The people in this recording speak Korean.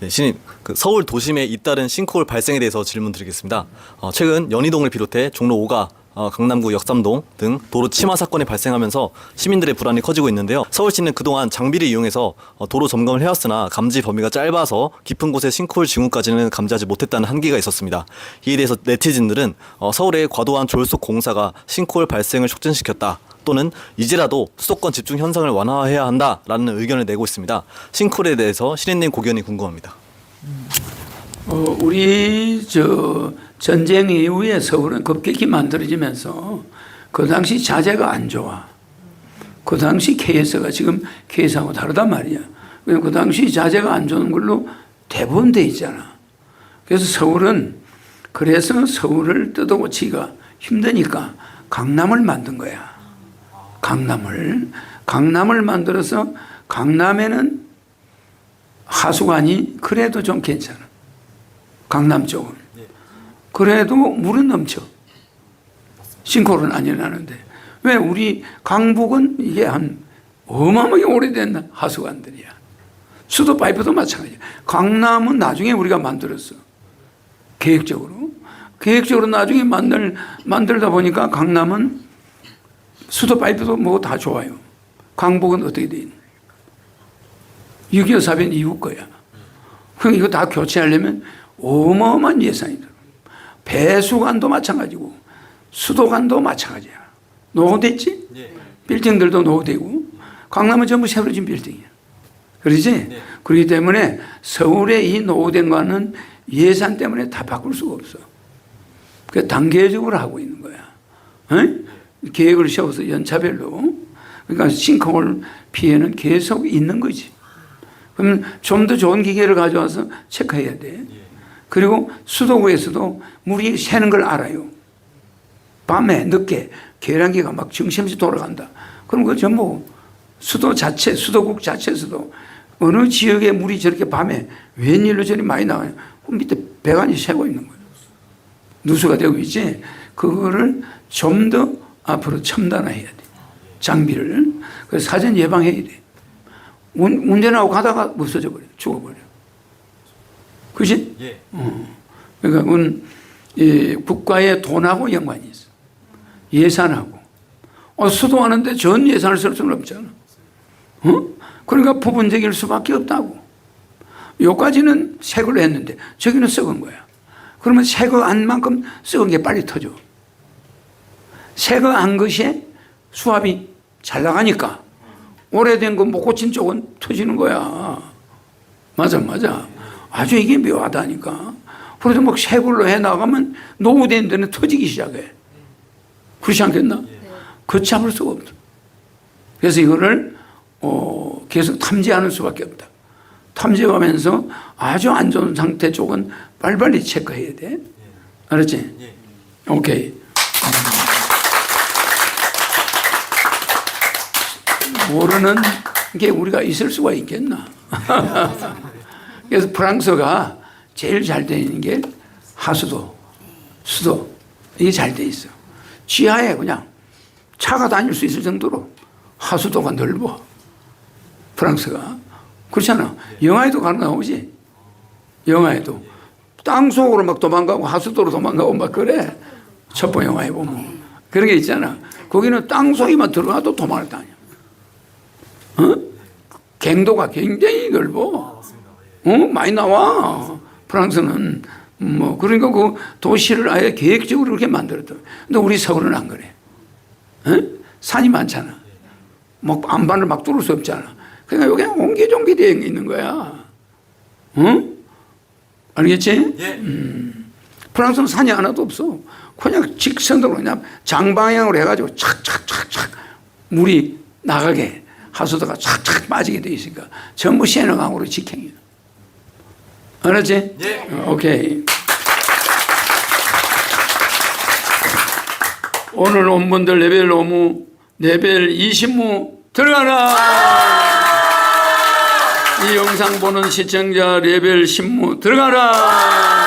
네, 신임 그 서울 도심에 잇따른 싱크홀 발생에 대해서 질문드리겠습니다. 어, 최근 연희동을 비롯해 종로 5가 어, 강남구 역삼동 등 도로 침하 사건이 발생하면서 시민들의 불안이 커지고 있는데요. 서울시는 그동안 장비를 이용해서 어, 도로 점검을 해왔으나 감지 범위가 짧아서 깊은 곳의 싱크홀 징후까지는 감지하지 못했다는 한계가 있었습니다. 이에 대해서 네티즌들은 어, 서울의 과도한 졸속 공사가 싱크홀 발생을 촉진시켰다. 또는 이제라도 수도권 집중 현상을 완화해야 한다라는 의견을 내고 있습니다. 싱크홀에 대해서 신인님 고견이 궁금합니다. 어, 우리 저 전쟁 이후에 서울은 급격히 만들어지면서 그 당시 자재가 안 좋아. 그 당시 KS가 지금 KS하고 다르단 말이야. 그 당시 자재가 안 좋은 걸로 대부분 돼 있잖아. 그래서 서울은 그래서 서울을 뜯어고치기가 힘드니까 강남을 만든 거야. 강남을 강남을 만들어서 강남에는 하수관이 그래도 좀 괜찮아. 강남 쪽은. 그래도 물은 넘쳐. 싱크홀은 안 일어나는데. 왜 우리 강북은 이게 한 어마어마하게 오래된 하수관들이야. 수도 파이프도 마찬가지야. 강남은 나중에 우리가 만들었어. 계획적으로. 계획적으로 나중에 만들, 만들다 보니까 강남은 수도 파이프도 뭐 다 좋아요. 강북은 어떻게 돼 있는? 6.25 사변 이후 거야. 그럼 이거 다 교체하려면 어마어마한 예산이 들어. 배수관도 마찬가지고 수도관도 마찬가지야. 노후됐지? 빌딩들도 노후되고 강남은 전부 새로 진 빌딩이야. 그러지? 그렇기 때문에 서울의 이 노후된 거는 예산 때문에 다 바꿀 수가 없어. 그 단계적으로 하고 있는 거야. 어? 계획을 세워서 연차별로. 그러니까 싱크홀 피해는 계속 있는 거지. 그러면 좀 더 좋은 기계를 가져와서 체크해야 돼. 그리고 수도구에서도 물이 새는 걸 알아요. 밤에 늦게 계량기가 막 정신없이 돌아간다. 그럼 그 전부 수도 자체, 수도국 자체에서도 어느 지역에 물이 저렇게 밤에 웬일로 저리 많이 나와요. 그 밑에 배관이 새고 있는 거예요. 누수가 되고 있지. 그거를 좀더 앞으로 첨단화해야 돼. 장비를. 그래서 사전 예방해야 돼. 운, 운전하고 가다가 없어져 버려. 죽어버려. 그지? 예. 그러니까 그건 이 국가의 돈하고 연관이 있어. 예산하고. 어, 수도하는데 전 예산을 쓸 수는 없잖아. 어? 그러니까 부분적일 수밖에 없다고. 요까지는 새 걸로 했는데 저기는 썩은 거야. 그러면 새거한 만큼 썩은 게 빨리 터져. 새거한 것이 수압이 잘 나가니까 오래된 거 못 고친 쪽은 터지는 거야. 맞아, 맞아. 아주 이게 묘하다니까. 그래서 막새 걸로 해 나가면 노후된 데는 터지기 시작해. 그렇지 않겠나? 걷잡을 수가 없어. 그래서 이거를 어, 계속 탐지하는 수밖에 없다. 탐지하면서 아주 안 좋은 상태 쪽은 빨리빨리 체크해야 돼. 알았지? 오케이. 모르는 게 우리가 있을 수가 있겠나? 그래서 프랑스가 제일 잘 되는 게 하수도, 수도 이게 잘 돼 있어. 지하에 그냥 차가 다닐 수 있을 정도로 하수도가 넓어. 프랑스가 그렇잖아. 영화에도 가는 나오지. 영화에도 땅 속으로 막 도망가고 하수도로 도망가고 막 그래. 첩보 영화에 보면 그런 게 있잖아. 거기는 땅 속에만 들어가도 도망을 다녀. 어? 갱도가 굉장히 넓어. 어? 많이 나와. 프랑스는. 뭐, 그러니까 그 도시를 아예 계획적으로 그렇게 만들었다. 근데 우리 서울은 안 그래. 어? 산이 많잖아. 막 안반을 막 뚫을 수 없잖아. 그러니까 여기 옹기종기 되어 있는 거야. 응? 알겠지? 음. 프랑스는 산이 하나도 없어. 그냥 직선으로 그냥 장방향으로 해가지고 착착착착 물이 나가게 하수도가 착착 빠지게 돼 있으니까 전부 세너강으로 직행이야. 알았지? 예. 어, 오케이. 오늘 온 분들 레벨 5무, 레벨 20무 들어가라! 이 영상 보는 시청자 레벨 10무 들어가라!